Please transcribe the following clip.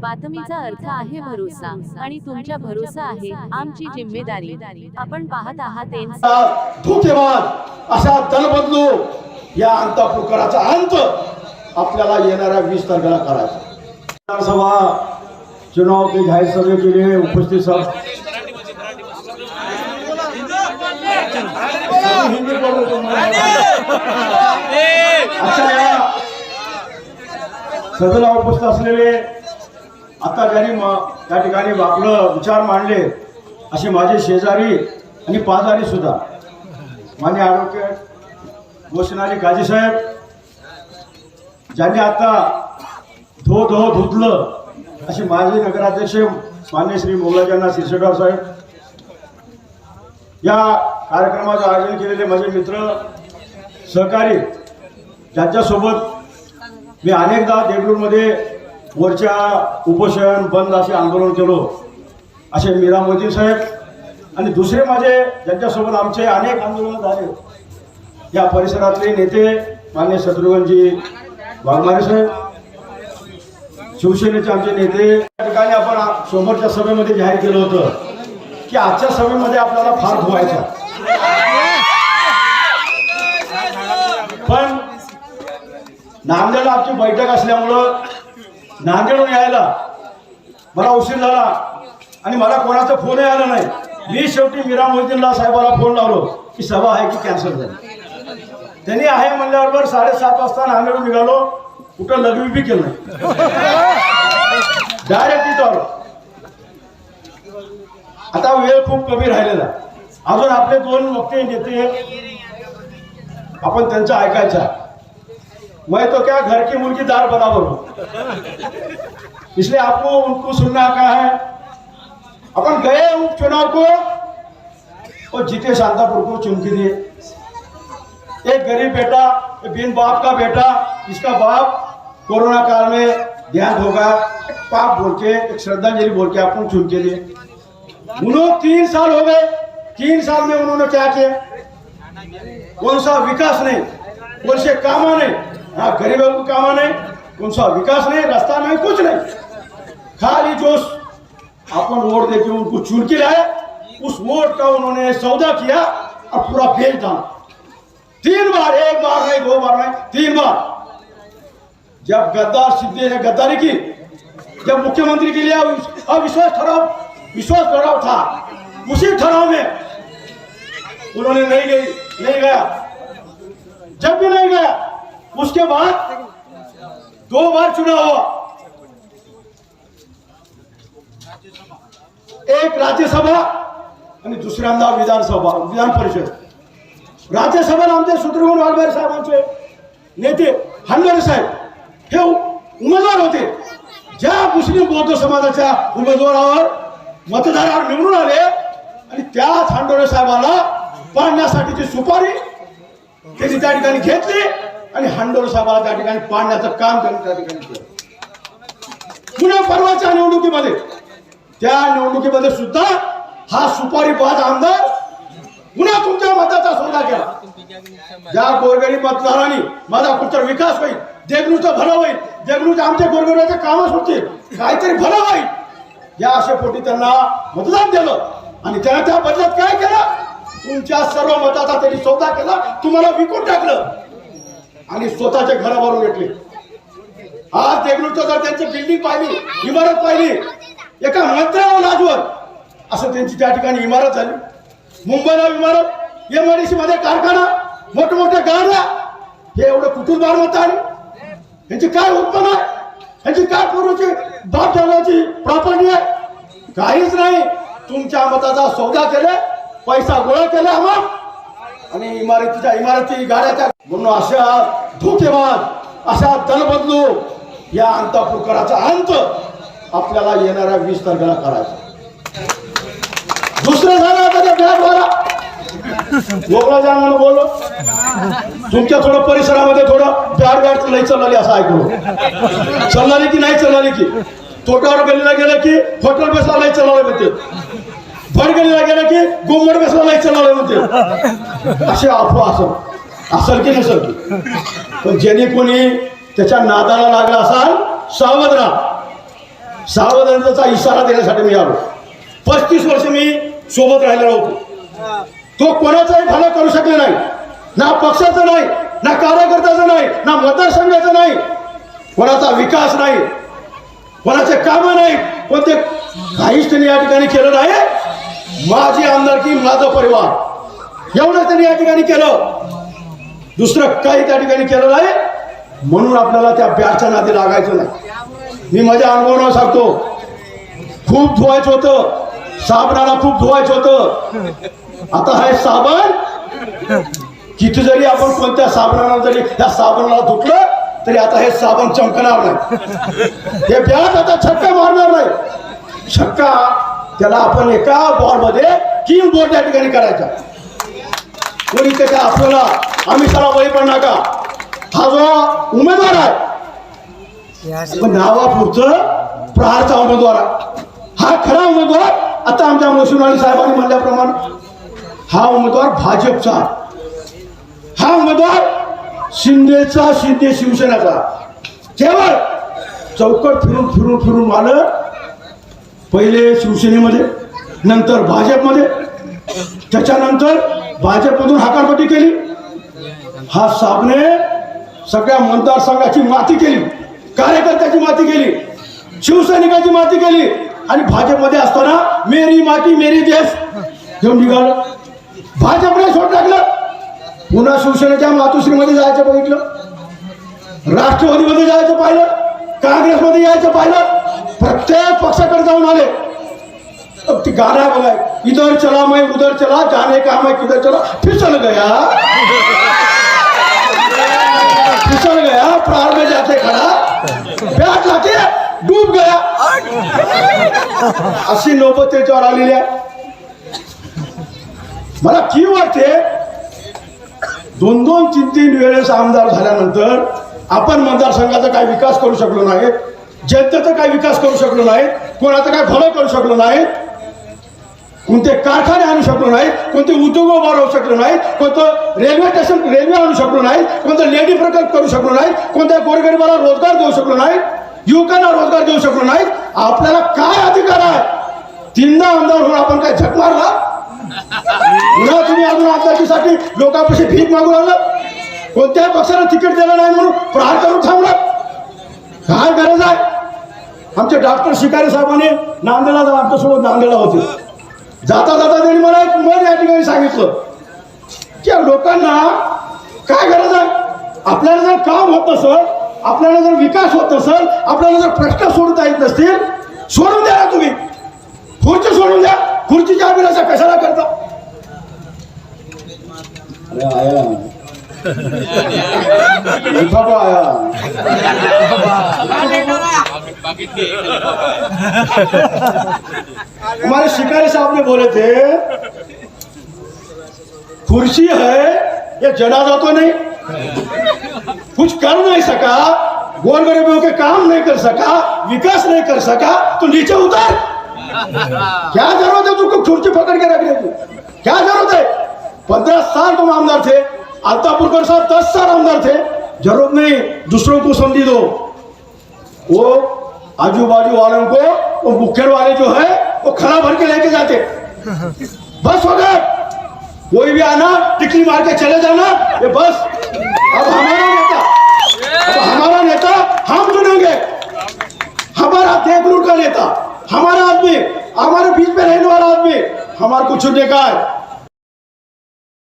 बातमीचा अर्थ आहे भरोसा आणि तुमच्या भरोसा आहे आमची जिम्मेदारी. आपण पाहत आहात धोकेबाज अशा दल बदलू या अंतापुरकराचा अंत आपल्याला येणाऱ्या वीस तारखेला करायचा. विधानसभा चुनाव के जाहीर सभा के लिए उपस्थित सब अच्छा या सदनाला उपस्थित असलेले आता ज्यांनी त्या ठिकाणी आपलं विचार मांडले असे माझे शेजारी आणि पाजारी सुद्धा. मान्य ॲडव्होकेट घोषणारी काजी साहेब ज्यांनी आता धो धो धुतलं असे माजी नगराध्यक्ष मान्य श्री मोगलाजांना शिरसेटवार साहेब. या कार्यक्रमाचं आयोजन केलेले माझे मित्र सहकारी ज्यांच्यासोबत मी अनेकदा देगलूरमध्ये वरच्या उपोषण बंद असे आंदोलन केलो. असे मीरा मोदी साहेब आणि दुसरे माझे ज्यांच्यासोबत आमचे अनेक आंदोलन झाले. या परिसरातले नेते मान्य शत्रुघ्नजी वाघमारे साहेब शिवसेनेचे आमचे नेते या ठिकाणी आपण समोरच्या सभेमध्ये जाहीर केलं होतं की आजच्या सभेमध्ये आपल्याला फार धुवायचा पण नांदेडला आमची बैठक असल्यामुळं नांदेडून यायला. मला उशीर झाला. आणि मला कोणाचा फोनही आला नाही. मी शेवटी मीरा मोदींना साहेबाला फोन लावलो की सभा आहे की कॅन्सल झाली. त्यांनी आहे म्हणल्याबरोबर साडेसात वाजता नांदेडून निघालो. कुठं लग्न बी केलं डायरेक्ट तिथं आलो. आता वेळ खूप कमी राहिलेला अजून आपले दोन वक्ते नेते आपण त्यांचं ऐकायचं मैं तो क्या घर की मुर्गी दार बराबर हूँ इसलिए आपको उनको सुनना का है। अपन गए उपचुनाव को, और जीते शांतापुर को चुन के दिए एक गरीब बेटा, एक बिन बाप का बेटा इसका बाप कोरोना काल में देहांत होगा पाप बोल के, एक श्रद्धांजलि बोल के आपको चुन के लिए। उन्होंने तीन साल हो गए, तीन साल में उन्होंने क्या किया? कौन सा विकास नहीं, कौन से कामा नहीं हाँ गरीबों को कामा नहीं कौन सा विकास नहीं, रास्ता नहीं, कुछ नहीं। खाली जो अपन वोट देके उनको चुन के लाए। उस वोट का उन्होंने सौदा किया और पूरा बेच डाला। तीन बार, एक बार नहीं, दो बार नहीं, तीन बार। जब गद्दार सिद्धि ने गद्दारी की, जब मुख्यमंत्री के लिए अविश्वास ठहराव, विश्वास ठहराव था, उसी ठहराव में उन्होंने नहीं गई, नहीं गया। जब भी नहीं गया उसके बाद दो बार चुनाव हुआ। एक राज्यसभा आणि दुसऱ्यांदा विधानसभा विधान परिषद। राज्यसभेला आमचे सूत्रगुण वाघमारे साहेबांचे नेते हनगरे साहेब हे उमेदवार होते. ज्या मुस्लिम बौद्ध समाजाच्या उमेदवारावर मतदारावर निवडून आले आणि त्याच हंडोरे साहेबाला पाडण्यासाठीची सुपारी त्याची त्या ठिकाणी घेतली. आणि हांडोरे साहेबाला त्या ठिकाणी पाडण्याचं काम त्यांनी त्या ठिकाणी केलं. पुन्हा परवाच्या निवडणुकीमध्ये त्या निवडणुकीमध्ये सुद्धा हा सुपारी पाच आमदार पुन्हा तुमच्या मताचा सौदा केला. ज्या गोरगरीब मतदारांनी माझा कुठतर विकास होईल देगणूचं भलं होईल देगणूचं आमच्या गोरगरिबाचे कामच होतील काहीतरी भलं होईल या अशा पोटी त्यांना मतदान दिलं. आणि त्याने त्या बदल्यात काय केलं? तुमच्या सर्व मताचा त्यांनी सौदा केला तुम्हाला विकून टाकलं. आणि स्वतःचे घर भेटले घेतले. आज देगलूरच्या जर त्यांची बिल्डिंग पाहिली इमारत पाहिली एका मंत्र्यावर लाजवत असं त्यांची त्या ठिकाणी इमारत झाली. मुंबईला इमारत एमआयडीसी मध्ये कारखाना मोठमोठ्या गाड्या हे एवढं कुठून मालमत्ता आली? यांची काय उत्पन्न आहे? यांची काय पूर्वची बाप ठेवण्याची प्रॉपर्टी आहे? काहीच नाही. तुमच्या मताचा सौदा केले पैसा गोळा केला आम्हाला आणि इमारतीच्या इमारती गाड्याच्या म्हणून अशा धोकेबाज अशा दलबदलू या अंतापुरकराचा अंत आपल्याला येणाऱ्या वीस तारखेला करायचा. दुसरं झालं त्याच्या त्या जाणार बोललो. तुमच्या थोडं परिसरामध्ये थोडं बॅड बॅड नाही चालली असं ऐकलो. चालणारी की नाही चालणारी की? तोटावर गलीला गेलं की हॉटेल बसला नाही चालवलं म्हणते भर गेला की गुम्मड बसला नाही चालवलं म्हणते. असे अफवा असं. असेल की नसल की. पण ज्याने कोणी त्याच्या नादाला लागला असाल सावध राहा. सावधानतेचा इशारा देण्यासाठी मी आलो. पस्तीस वर्ष मी सोबत राहिलेलो होतो. तो कोणाचाही भला करू शकले नाही. ना पक्षाचं नाही ना कार्यकर्त्याचं नाही ना मतदारसंघाचं नाही. कोणाचा विकास नाही. कोणाचे काम नाही. कोणते काहीच त्यांनी या ठिकाणी केलं नाही. माझी आमदारकी माझा परिवार. एवढं त्यांनी या ठिकाणी केलं. दुसरं काही त्या ठिकाणी केलं नाही. म्हणून आपल्याला त्या ब्याच्या नादी लागायचं नाही. मी माझ्या अनुभवानं सांगतो. खूप धुवायचं होतं. साबणाला खूप धुवायचं होतं. आता हे साबण किती जरी आपण कोणत्या साबणाला जरी त्या साबणाला धुतलं तरी आता हे साबण चमकणार नाही. हे ब्याज आता छक्का मारणार नाही. छक्का त्याला आपण एका बॉलमध्ये तीन बोट त्या ठिकाणी करायचा कोणी त्याच्या आपल्याला आम्ही त्याला बळी पण नका. हा जो उमेदवार आहे. पण नावापुरतं प्रहारचा उमेदवार आहे. हा खरा उमेदवार आता आमच्या मशिवराणी साहेबांनी म्हणल्याप्रमाणे हा उमेदवार भाजपचा हा उमेदवार शिंदेचा शिंदे शिवसेनेचा केवळ चौकट फिरून फिरून फिरून आलं पहिले शिवसेनेमध्ये नंतर भाजपमध्ये. त्याच्यानंतर भाजपमधून हाकारपट्टी केली. हा साबणे सगळ्या मतदारसंघाची माती केली. कार्यकर्त्याची माती केली. शिवसैनिकाची माती केली. आणि भाजपमध्ये असताना मेरी माती मेरी देश घेऊन निघालं. भाजपने सोड टाकलं. पुन्हा शिवसेनेच्या मातोश्रीमध्ये जायचं बघितलं. राष्ट्रवादीमध्ये जायचं पाहिलं. काँग्रेसमध्ये यायचं पाहिलं. प्रत्येक पक्षाकडे जाऊन आले. ती गाना बघा. इधर चला मैं उधर चला जाने का मैं किधर चला. फिसल गया. फिसल गया प्राण में जाते खड़ा. ब्याज लाते डूब गया. अशी नौबत त्याच्यावर आलेली आहे. मला की वाटते दोन दोन तीन तीन वेळेस आमदार झाल्यानंतर आपण मतदारसंघाचा काही विकास करू शकलो नाही. जनतेचा काही विकास करू शकलो नाही कोणाचं काय भलं करू शकलो नाही कोणते कारखाने आणू शकलो नाही कोणते उद्योग उभा शकलो नाही कोणतं रेल्वे स्टेशन रेल्वे आणू शकलो नाही कोणतं लेडी प्रकल्प करू शकलो नाही कोणत्या गोरगरिबाला रोजगार देऊ शकलो नाही युवकांना रोजगार देऊ शकलो नाही आपल्याला काय अधिकार आहे? तीनदा आमदार होऊन आपण काय झक मारला? पुन्हा तुम्ही अजून आमदारकीसाठी लोकांपाशी भीक मागू लागलं? कोणत्याही पक्षाला तिकीट दिलं नाही म्हणून प्रहार थांबला काय गरज आहे आमचे डॉक्टर शिकारी साहेबांनी नांदेडला जाऊन आमच्यासोबत नांदेडला होते. जाता जाता त्यांनी मला एक मन या ठिकाणी सांगितलं की लोकांना काय गरज आहे? आपल्याला जर काम होत नसल आपल्याला जर विकास होत नसल आपल्याला जर प्रश्न सोडता येत नसतील सोडून द्या ना तुम्ही. खुर्ची सोडून द्या. खुर्चीच्या अभिलाषा कशाला करता? आया. आया. हमारे शिकारी साहब ने बोले थे, कुर्सी है, ये जनाजा तो नहीं। कुछ कर नहीं सका, गोर गरीबों के काम नहीं कर सका, विकास नहीं कर सका तो नीचे उतर। क्या ज़रूरत है तुमको कुर्सी पकड़ के रखने की? क्या ज़रूरत है? पंद्रह साल तुम आमदार थे अल्तापुरकर साहब दस साल आमदार थे। ज़रूरत नहीं, दूसरों को समझी दो। वो आजू बाजू वालों को, वो मुखर वाले जो है, वो खड़ा भर के लेके जाते। बस हो गया कोई भी आना, टिकली मार के चले जाना, ये बस। अब हमारा नेता, अब हमारा नेता, हम चुनेंगे। हमारा देवलूट का नेता, हमारा आदमी, हमारे बीच में रहने वाला आदमी, हमारे को चुनने का है।